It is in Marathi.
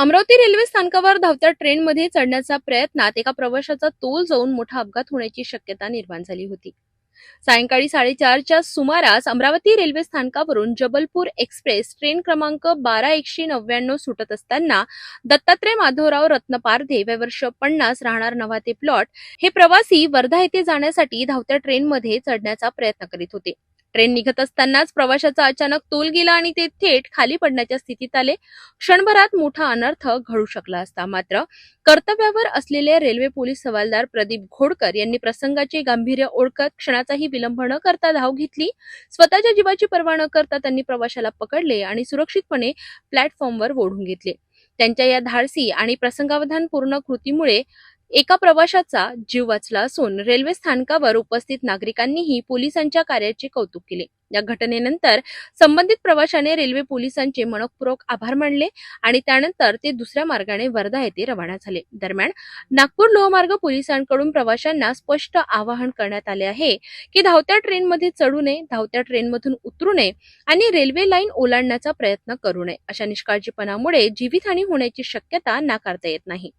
अमरावती रेल्वे स्थानकावर धावत्या ट्रेनमध्ये चढण्याच्या प्रयत्नात एका प्रवाशाचा तोल जाऊन मोठा अपघात होण्याची शक्यता निर्माण झाली होती. सायंकाळी साडेचारच्या सुमारास अमरावती रेल्वे स्थानकावरून जबलपूर एक्सप्रेस ट्रेन क्रमांक बारा एकशे नव्याण्णव सुटत असताना दत्तात्रय माधवराव रत्नपारधे वय वर्ष पन्नास राहणार नव्हाते प्लॉट हे प्रवासी वर्धा येथे जाण्यासाठी धावत्या ट्रेनमध्ये चढण्याचा प्रयत्न करीत होते. ट्रेन निघत असतानाच प्रवाशाचा अचानक तोल गेला आणि ते थेट खाली पडण्याच्या स्थितीत आले. क्षणभरात मोठा अनर्थ घडू शकला असता मात्र कर्तव्यावर असलेले रेल्वे पोलीस हवालदार प्रदीप घोडकर यांनी प्रसंगाचे गांभीर्य ओळखत क्षणाचाही विलंब न करता धाव घेतली. स्वतःच्या जीवाची पर्वा न करता त्यांनी प्रवाशाला पकडले आणि सुरक्षितपणे प्लॅटफॉर्मवर ओढून घेतले. त्यांच्या या धाडसी आणि प्रसंगावधानपूर्ण कृतीमुळे एका प्रवाशाचा जीव वाचला असून रेल्वे स्थानकावर उपस्थित नागरिकांनीही पोलिसांच्या कार्याचे कौतुक केले. या घटनेनंतर संबंधित प्रवाशाने रेल्वे पोलिसांचे मनपूर्वक आभार मानले आणि त्यानंतर ते दुसऱ्या मार्गाने वर्धा येथे रवाना झाले. दरम्यान नागपूर लोहमार्ग पोलिसांकडून प्रवाशांना स्पष्ट आवाहन करण्यात आले आहे की धावत्या ट्रेनमध्ये चढू नये धावत्या ट्रेनमधून उतरू नये आणि रेल्वे लाईन ओलांडण्याचा प्रयत्न करू नये. अशा निष्काळजीपणामुळे जीवितहानी होण्याची शक्यता नाकारता येत नाही.